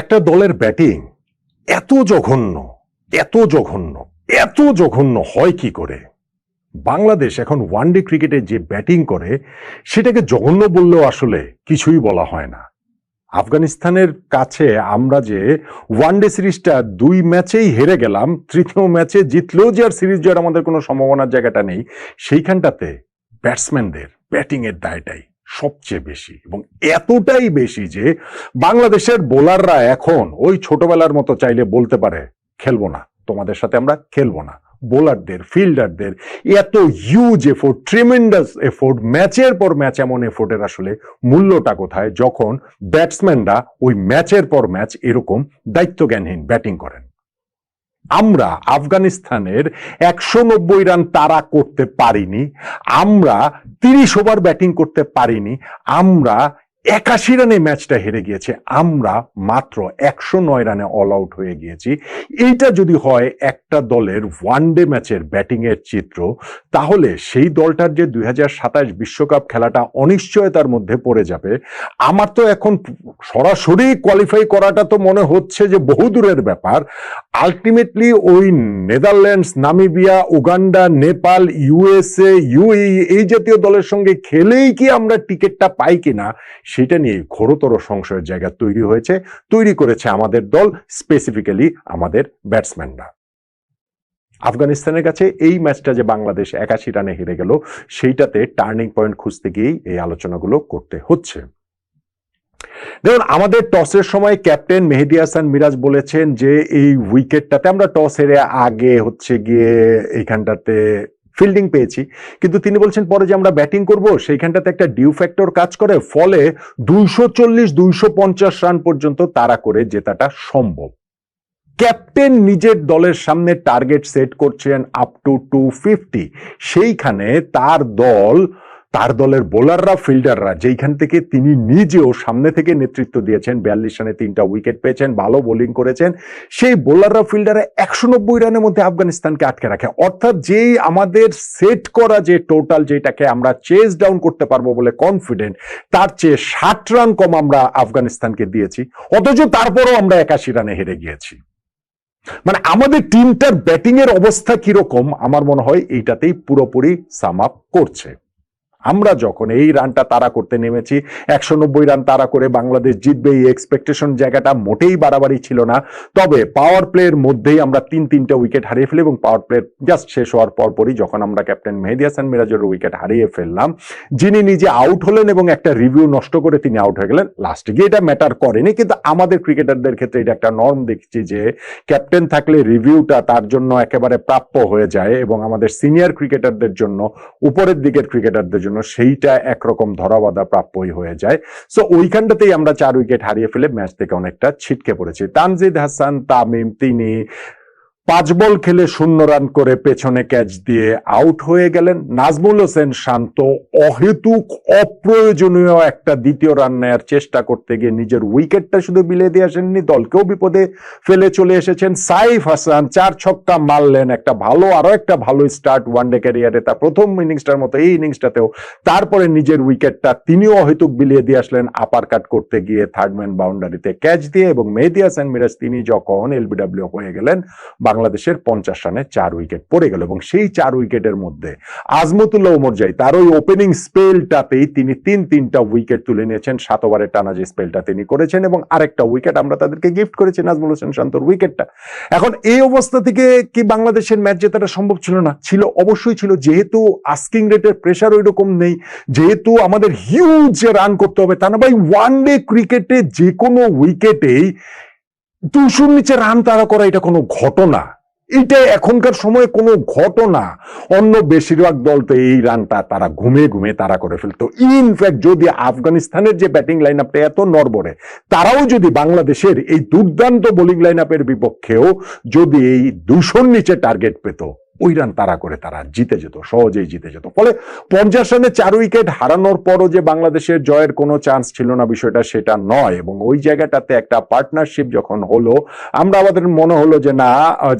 একটা দলের ব্যাটিং এত জঘন্য এত জঘন্য এত জঘন্য হয় কি করে? বাংলাদেশ এখন ওয়ানডে ক্রিকেটে যে ব্যাটিং করে, সেটাকে জঘন্য বললেও আসলে কিছুই বলা হয় না। আফগানিস্তানের কাছে আমরা যে ওয়ানডে সিরিজটা দুই ম্যাচেই হেরে গেলাম, তৃতীয় ম্যাচে জিতলেও যে আর সিরিজ জয়ের আমাদের কোনো সম্ভাবনার জায়গাটা নেই, সেইখানটাতে ব্যাটসম্যানদের ব্যাটিংয়ের দায়টাই। সবচেয়ে বেশি এবং এতটাই বেশি যে বাংলাদেশের বোলাররা এখন ওই ছোটবেলার মতো চাইলে বলতে পারে, খেলব না, তোমাদের সাথে আমরা খেলব না। বোলারদের, ফিল্ডারদের, এত হিউজ এফোর্ট ট্রিমেন্ডাস এফোর্ট ম্যাচের পর ম্যাচ এমন এফোর্টের আসলে মূল্যটা কোথায়? যখন ব্যাটসম্যানরা ওই ম্যাচের পর ম্যাচ এরকম দায়িত্বজ্ঞানহীন ব্যাটিং করেন। আমরা আফগানিস্তানের একশো নব্বই রান তারা করতে পারিনি, আমরা তিরিশ ওভার ব্যাটিং করতে পারিনি, আমরা একাশি রানে ম্যাচটা হেরে গিয়েছে, আমরা মাত্র একশো নয় রানে অল আউট হয়ে গিয়েছি। এইটা যদি হয় একটা দলের ওয়ান ডে ম্যাচের ব্যাটিং এর চিত্র, তাহলে সেই দলটার যে দুই বিশ্বকাপ খেলাটা অনিশ্চয়তার মধ্যে পড়ে যাবে। আমার তো এখন সরাসরি কোয়ালিফাই করাটা তো মনে হচ্ছে যে বহু দূরের ব্যাপার। আলটিমেটলি ওই Netherlands, Namibia, Uganda, Nepal, USA, UAE এই জাতীয় দলের সঙ্গে খেলেই কি আমরা টিকিটটা পাই কিনা, সেটা নিয়ে ঘোরতর সংশয়ের জায়গা তৈরি হয়েছে, তৈরি করেছে আমাদের দল স্পেসিফিক্যালি আমাদের ব্যাটসম্যানরা আফগানিস্তানের কাছে এই ম্যাচটা যে বাংলাদেশ একাশি রানে হেরে গেল, সেইটাতে টার্নিং পয়েন্ট খুঁজতে গিয়েই এই আলোচনাগুলো করতে হচ্ছে। দেখুন, আমাদের টসের সময় ক্যাপ্টেন মেহেদি হাসান মিরাজ বলেছেন যে এই উইকেটটাতে আমরা টস হেরে আগে হচ্ছে গিয়ে এইখানটাতে ফিল্ডিং পেয়েছি। কিন্তু তিনি বলছেন, পরে যে আমরা ব্যাটিং করব, সেইখানটাতে একটা ডিউ ফ্যাক্টর কাজ করে, ফলে দুইশো চল্লিশ, দুইশো পঞ্চাশ রান পর্যন্ত তারা করে জেতাটা সম্ভব। ক্যাপ্টেন নিজের দলের সামনে টার্গেট সেট করছেন আপ টু টু ফিফটি সেইখানে তার দল তার দলের বোলাররা, ফিল্ডাররা, যেইখান থেকে তিনি নিজেও সামনে থেকে নেতৃত্ব দিয়েছেন, বিয়াল্লিশ রানে তিনটা উইকেট পেয়েছেন, ভালো বোলিং করেছেন, সেই বোলাররা ফিল্ডারে একশো নব্বই রানের মধ্যে আফগানিস্তানকে আটকে রাখে। অর্থাৎ যেই আমাদের সেট করা যে টোটাল যেটাকে আমরা চেস ডাউন করতে পারব বলে কনফিডেন্ট তার চেয়ে ষাট রান কম আমরা আফগানিস্তানকে দিয়েছি। অথচ তারপরও আমরা একাশি রানে হেরে গিয়েছি। মানে আমাদের টিমটার ব্যাটিং এর অবস্থা কীরকম, আমার মনে হয় এইটাতেই পুরোপুরি সাম আপ করছে। আমরা যখন এই রানটা তারা করতে নেমেছি একশো নব্বই রান তারা করে বাংলাদেশ জিতবে এই এক্সপেকটেশন জায়গাটা মোটেই বাড়াবাড়ি ছিল না। তবে পাওয়ার প্লের মধ্যেই আমরা তিন তিনটে উইকেট হারিয়ে ফেলি এবং পাওয়ার প্লে জাস্ট শেষ হওয়ার পরপরই যখন আমরা ক্যাপ্টেন মেহেদি হাসান মিরাজের উইকেট হারিয়ে ফেললাম, যিনি নিজে আউট হলেন এবং একটা রিভিউ নষ্ট করে তিনি আউট হয়ে গেলেন। লাস্টে গিয়ে এটা ম্যাটার করেনি, কিন্তু আমাদের ক্রিকেটারদের ক্ষেত্রে এটা একটা নর্ম দেখছি যে ক্যাপ্টেন থাকলে রিভিউটা তার জন্য একেবারে প্রাপ্য হয়ে যায় এবং আমাদের সিনিয়র ক্রিকেটারদের জন্য, উপরের দিকের ক্রিকেটারদের জন্য সেইটা একরকম ধরাবাধা প্রাপ্যই হয়ে যায়। সো ওইখানটাতেই আমরা চার উইকেট হারিয়ে ফেলে ম্যাচ থেকে অনেকটা ছিটকে পড়েছি। তানজিদ হাসান, তামিম, তিনি পাঁচ বল খেলে শূন্য রান করে পেছনে ক্যাচ দিয়ে আউট হয়ে গেলেন নাজমুল হোসেন শান্ত। অহেতুক, অপ্রয়োজনীয় একটা দ্বিতীয় রান নেয়ার চেষ্টা করতে গিয়ে নিজের উইকেটটা শুধু বিলে দিয়ে আসেননি, দলকেও বিপদে ফেলে চলে এসেছেন সাইফ হাসান। চার ছক্কা মারলেন একটা ভালো আরও একটা ভালো স্টার্ট ওয়ানডে ক্যারিয়ারে তার প্রথম ইনিংসটার মতো এই ইনিংসটাতেও তারপরে নিজের উইকেটটা তিনিও অহেতুক বিলিয়ে দিয়ে আসলেন আপার কাট করতে গিয়ে থার্ড ম্যান বাউন্ডারিতে ক্যাচ দিয়ে এবং মেহেদি হাসান মিরাজ তিনি যখন এলবিডব্লিউ হয়ে গেলেন বাংলাদেশের পঞ্চাশ রানে চার উইকেট পড়ে গেল এবং সেই চার উইকেটের মধ্যে আজমতুল্লাহ ওমরজাই তার ওই ওপেনিং স্পেলটাতেই তিনি তিন তিনটা উইকেট তুলে নিয়েছেন। সাত ওভারের টানা যে স্পেলটা তিনি করেছেন এবং আরেকটা উইকেট আমরা তাদেরকে গিফট করেছি নাজমুল হোসেন শান্তর উইকেটটা এখন এই অবস্থা থেকে কি বাংলাদেশের ম্যাচ জেতাটা সম্ভব ছিল না? ছিল, অবশ্যই ছিল। যেহেতু আস্কিং রেটের প্রেশার ওই রকম নেই, যেহেতু আমাদের হিউজ রান করতে হবে, তা না ভাই ওয়ান ডে ক্রিকেটে যে কোনো উইকেটেই দুশোর নিচে রান তারা করা এটা কোনো ঘটনা। এটা এখনকার সময়ে কোনো ঘটনা। অন্য বেশিরভাগ দল তো এই রানটা তারা ঘুমে ঘুমে তারা করে ফেলতো। ইনফ্যাক্ট যদি আফগানিস্তানের যে ব্যাটিং লাইন আপটা এত নরবরে তারাও যদি বাংলাদেশের এই দুর্দান্ত বোলিং লাইন আপের বিপক্ষেও যদি এই দুশোর নিচে টার্গেট পেত ওই রান তারা করে তারা জিতে যেত, সহজেই জিতে যেত। ফলে পঞ্চাশ রানে চার উইকেট হারানোর পরও যে বাংলাদেশের জয়ের কোনো চান্স ছিল না বিষয়টা সেটা নয়, এবং ওই জায়গাটাতে একটা পার্টনারশিপ যখন হলো, আমরা আমাদের মনে হলো যে না,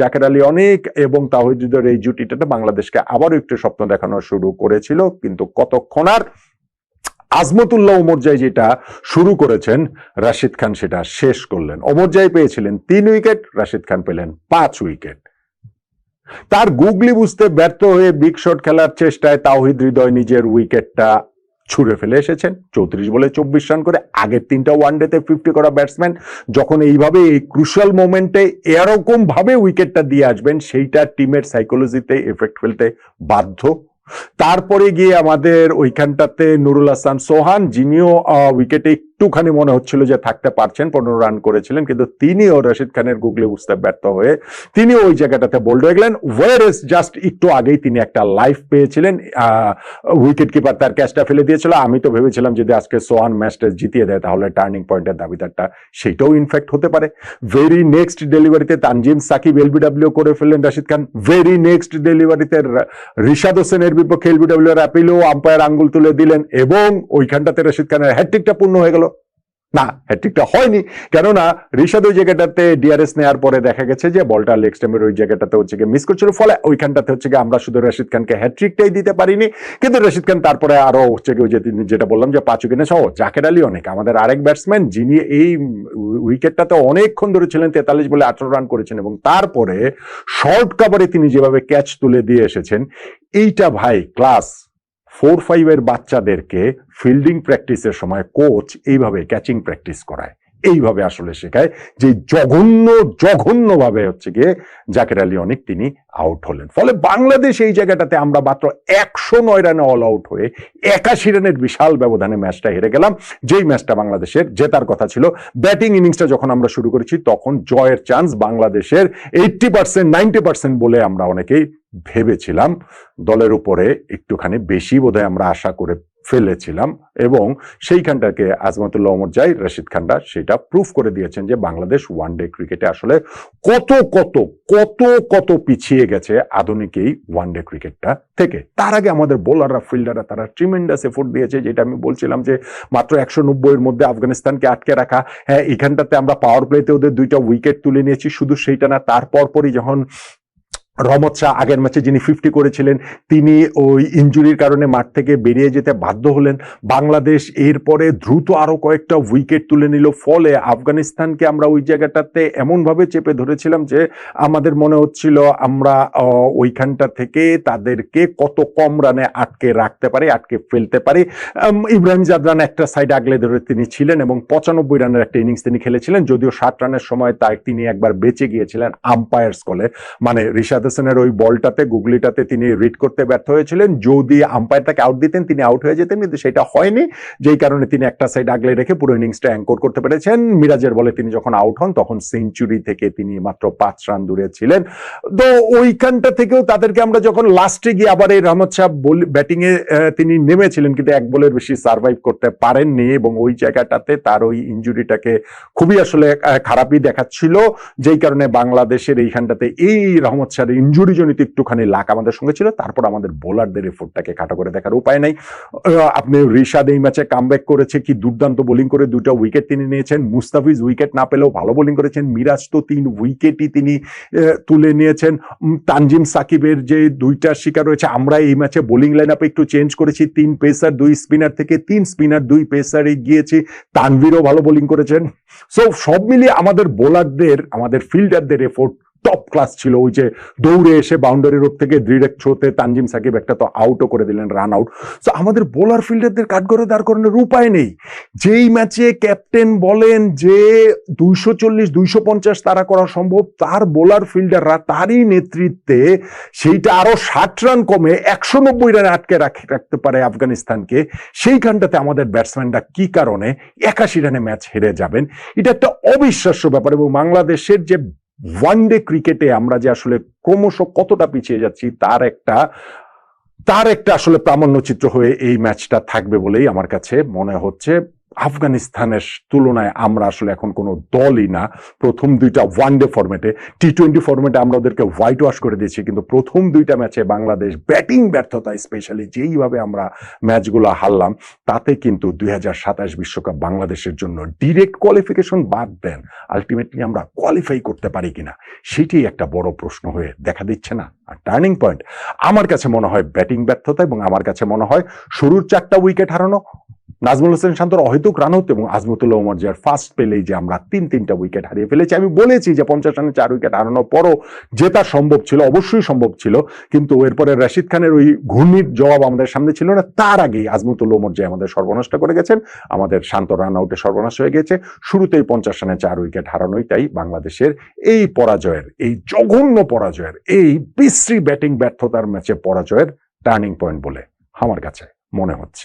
জাকের আলী অনেক এবং তাহিদুদের এই জুটিটাতে বাংলাদেশকে আবারও একটু স্বপ্ন দেখানো শুরু করেছিল, কিন্তু কতক্ষণ আর আজমতুল্লাহ ওমরজাই যেটা শুরু করেছেন, রাশিদ খান সেটা শেষ করলেন। ওমরজাই পেয়েছিলেন তিন উইকেট, রাশিদ খান পেলেন পাঁচ উইকেট। তার গুগলি বুঝতে ব্যর্থ হয়ে বিগ শট খেলার চেষ্টায় তাওহিদ হৃদয় নিজের উইকেটটা ছুঁড়ে ফেলে এসেছেন। চৌত্রিশ বলে চব্বিশ রান করে আগের তিনটা ওয়ানডেতে ফিফটি করা ব্যাটসম্যান যখন এইভাবে এই ক্রুশাল মোমেন্টে এরকম ভাবে উইকেটটা দিয়ে আসবেন, সেইটা টিমের সাইকোলজিতে এফেক্ট ফেলতে বাধ্য। তারপরে গিয়ে আমাদের ওইখানটাতে নুরুল হাসান সোহান, যিনিও উইকেটে একটুখানি মনে হচ্ছিল যে থাকতে পারছেন পনেরো রান করেছিলেন, কিন্তু তিনিও রশিদ খানের গুগলে বুঝতে ব্যর্থ হয়ে তিনি ওই জায়গাটাতে বোল্ড হয়ে গেলেন। ওয়ার ইস জাস্ট একটু আগেই তিনি একটা লাইফ পেয়েছিলেন উইকেট কিপার তার ক্যাচটা ফেলে দিয়েছিল। আমি তো ভেবেছিলাম যদি আজকে সোহান ম্যাচটা জিতিয়ে দেয়, তাহলে টার্নিং পয়েন্টের দাবিদারটা সেটাও ইনফ্যাক্ট হতে পারে। ভেরি নেক্সট ডেলিভারিতে তানজিম, সাকিব এলবিডব্লিউ করে ফেললেন রশিদ খান। ভেরি নেক্সট ডেলিভারিতে রিশাদ হোসেনের বিপক্ষে এলবিডব্লিউ এর অ্যাপিলেও আম্পায়ার আঙ্গুল তুলে দিলেন এবং ওইখানটাতে রশিদ খানের হ্যাট্রিকটা পূর্ণ হয়ে গেল। না হ্যাট্রিকটা হয়নি। কেননা ঋষাদ ওই জায়গাটাতে ডিআরএস নেওয়ার পরে দেখা গেছে যে বলটা লেগ স্টেমের ওই জায়গাটাতে হচ্ছে গিয়ে মিস করছিল। ফলে ওইখানটাতে হচ্ছে গিয়ে আমরা শুধু রশিদ খানকে হ্যাট্রিকটাই দিতে পারিনি। কিন্তু রশিদ খান তারপরে আরও হচ্ছে গিয়ে যে যেটা বললাম যে পাঁচ উইকেটে সহ জাকের আলী অনেক, আমাদের আরেক ব্যাটসম্যান যিনি এই উইকেটটাতে অনেকক্ষণ ধরে ছিলেন তেতাল্লিশ বলে আঠারো রান করেছেন এবং তারপরে শর্ট কাভারে তিনি যেভাবে ক্যাচ তুলে দিয়ে এসেছেন, এইটা ভাই ক্লাস ফোর ফাইভের বাচ্চাদেরকে ফিল্ডিং প্র্যাকটিসের সময় কোচ এইভাবে ক্যাচিং প্র্যাকটিস করায়। এইভাবে আসলে শেখায় যে জঘন্য, জঘন্যভাবে হচ্ছে গিয়ে জাকের আলী অনেক তিনি আউট হলেন। ফলে বাংলাদেশ এই জায়গাটাতে আমরা মাত্র একশো নয় রানে অল আউট হয়ে একাশি রানের বিশাল ব্যবধানে ম্যাচটা হেরে গেলাম। যেই ম্যাচটা বাংলাদেশের, জেতার কথা ছিল। ব্যাটিং ইনিংসটা যখন আমরা শুরু করেছি, তখন জয়ের চান্স বাংলাদেশের এইট্টি পার্সেন্ট নাইনটি পার্সেন্ট বলে আমরা অনেকেই ভেবেছিলাম। দলের উপরে একটুখানি বেশি বোধহয় আমরা আশা করে ফেলেছিলাম এবং সেইখানটাকে আজমতুল্লাহ ওমর জাই রশিদ খান্ডা সেটা প্রুফ করে দিয়েছেন যে বাংলাদেশ ওয়ান ডে ক্রিকেটে আসলে কত কত কত কত পিছিয়ে গেছে আধুনিক এই ওয়ান ডে ক্রিকেটটা থেকে। তার আগে আমাদের বোলাররা ফিল্ডাররা তারা ট্রিমেন্ডাস এফোর্ট দিয়েছে, যেটা আমি বলছিলাম যে মাত্র একশো নব্বইয়ের মধ্যে আফগানিস্তানকে আটকে রাখা। হ্যাঁ এখানটাতে আমরা পাওয়ার প্লেতে ওদের দুইটা উইকেট তুলে নিয়েছি, শুধু সেইটা না, তারপর পরই যখন রহমত শাহ আগের ম্যাচে যিনি ফিফটি করেছিলেন, তিনি ওই ইঞ্জুরির কারণে মাঠ থেকে বেরিয়ে যেতে বাধ্য হলেন। বাংলাদেশ এরপরে দ্রুত আরও কয়েকটা উইকেট তুলে নিল। ফলে আফগানিস্তানকে আমরা ওই জায়গাটাতে এমনভাবে চেপে ধরেছিলাম যে, আমাদের মনে হচ্ছিল আমরা ওইখানটা থেকে তাদেরকে কত কম রানে আটকে রাখতে পারি, আটকে ফেলতে পারি। ইব্রাহিম জাদরান একটা সাইড আগলে ধরে তিনি ছিলেন এবং পঁচানব্বই রানের একটা ইনিংস তিনি খেলেছিলেন, যদিও ষাট রানের সময় তাই তিনি একবার বেঁচে গিয়েছিলেন আম্পায়ার্স কলে মানে রিশাদ হাসানের ওই বলটাতে গুগলিটাতে তিনি রিড করতে ব্যর্থ হয়েছিলেন। যদি আম্পায়ার তাকে আউট দিতেন তিনি আউট হয়ে যেতেন কিন্তু সেটা হয়নি। যেই কারণে তিনি একটা সাইড আগলে রেখে পুরো ইনিংসটা অ্যাঙ্কর করতে পেরেছেন। মিরাজের বলে তিনি যখন আউট হন তখন সেঞ্চুরি থেকে তিনি মাত্র পাঁচ রান দূরে ছিলেন। তো ওইখানটা থেকেও তাদেরকে আমরা যখন লাস্টে গিয়ে আবার এই রহমত শাহ ব্যাটিং এ আহ, তিনি নেমেছিলেন কিন্তু এক বলের বেশি সার্ভাইভ করতে পারেননি এবং ওই জায়গাটাতে তার ওই ইঞ্জুরিটাকে খুবই আসলে খারাপই দেখাচ্ছিল। যেই কারণে বাংলাদেশের এইখানটাতে এই রহমত শাহের ইঞ্জুরি জনিত একটুখানি লাক আমাদের সঙ্গে ছিল, তারপর আমাদের বোলারদের এফোর্টটাকে খাটো করে দেখার উপায় নাই। আপনি রিশাদ এই ম্যাচে কামব্যাক করেছে, কি দুর্দান্ত বোলিং করে দুটো উইকেট তিনি নিয়েছেন। মুস্তাফিজ উইকেট না পেলেও ভালো বোলিং করেছেন। মিরাজ তো তিন উইকেটই তিনি তুলে নিয়েছেন। তানজিম সাকিবের যে দুইটা শিকার রয়েছে, আমরা এই ম্যাচে বোলিং লাইন আপে একটু চেঞ্জ করেছি। তিন পেসার দুই স্পিনার থেকে তিন স্পিনার দুই পেসারে গিয়েছি। তানভীরও ভালো বোলিং করেছেন। সো সব মিলিয়ে আমাদের বোলারদের আমাদের ফিল্ডারদের এফোর্ট টপ ক্লাস ছিল। ওই যে দৌড়ে এসে বাউন্ডারি রোড থেকে ডিরেক্ট থ্রোতে তানজিম সাকিব একটা তো আউটও করে দিলেন রান আউট সো আমাদের বোলার ফিল্ডারদের কাঠগড়ে দাঁড় করানোর উপায় নেই। যেই ম্যাচে ক্যাপ্টেন বলেন যে দুইশো চল্লিশ, দুইশো পঞ্চাশ তারা করা সম্ভব, তার বোলার ফিল্ডাররা তারই নেতৃত্বে সেইটা আরও ষাট রান কমে একশো নব্বই রানে আটকে রাখ- রাখতে পারে আফগানিস্তানকে। সেইখানটাতে আমাদের ব্যাটসম্যানরা কি কারণে একাশি রানে ম্যাচ হেরে যাবেন? এটা একটা অবিশ্বাস্য ব্যাপার এবং বাংলাদেশের যে ওয়ান ডে ক্রিকেটে আমরা যে আসলে ক্রমশ কতটা পিছিয়ে যাচ্ছি, তার একটা তার একটা আসলে প্রামাণ্য চিত্র হয়ে এই ম্যাচটা থাকবে বলেই আমার কাছে মনে হচ্ছে। আফগানিস্তানের তুলনায় আমরা আসলে এখন কোনো দলই না। প্রথম দুইটা ওয়ান ডে ফরম্যাটে টি টোয়েন্টি ফরম্যাটে আমরা ওদেরকে হোয়াইট ওয়াশ করে দিয়েছি, কিন্তু প্রথম দুইটা ম্যাচে বাংলাদেশ ব্যাটিং ব্যর্থতা স্পেশালি যেইভাবে আমরা ম্যাচগুলো হারলাম, তাতে কিন্তু দুই বিশ্বকাপ বাংলাদেশের জন্য ডিরেক্ট কোয়ালিফিকেশন বাদ দেন আলটিমেটলি আমরা কোয়ালিফাই করতে পারি কিনা সেটি একটা বড় প্রশ্ন হয়ে দেখা দিচ্ছে না। আর টার্নিং পয়েন্ট আমার কাছে মনে হয় ব্যাটিং ব্যর্থতা এবং আমার কাছে মনে হয় শুরুর চারটা উইকেট হারানো নাজমুল হোসেন শান্তর অহেতুক রান হতো এবং আজমতুল্লাহ উমর জিয়ার ফার্স্ট পেলেই যে আমরা তিন তিনটা উইকেট হারিয়ে ফেলেছি। আমি বলেছি যে পঞ্চাশ রানে চার উইকেট হারানোর পরও জেতা সম্ভব ছিল, অবশ্যই সম্ভব ছিল। কিন্তু এরপরে রাশিদ খানের ওই ঘূর্ণির জবাব আমাদের সামনে ছিল না। তার আগেই আজমতুল্লাহ উমর জিয়া আমাদের সর্বনষ্ট করে গেছেন। আমাদের শান্ত রান আউটে সর্বনাশ হয়ে গেছে। শুরুতেই পঞ্চাশ রানে চার উইকেট হারানোই তাই বাংলাদেশের এই পরাজয়ের, এই জঘন্য পরাজয়ের, এই বিশ্রী ব্যাটিং ব্যর্থতার ম্যাচে পরাজয়ের টার্নিং পয়েন্ট বলে আমার কাছে মনে হচ্ছে।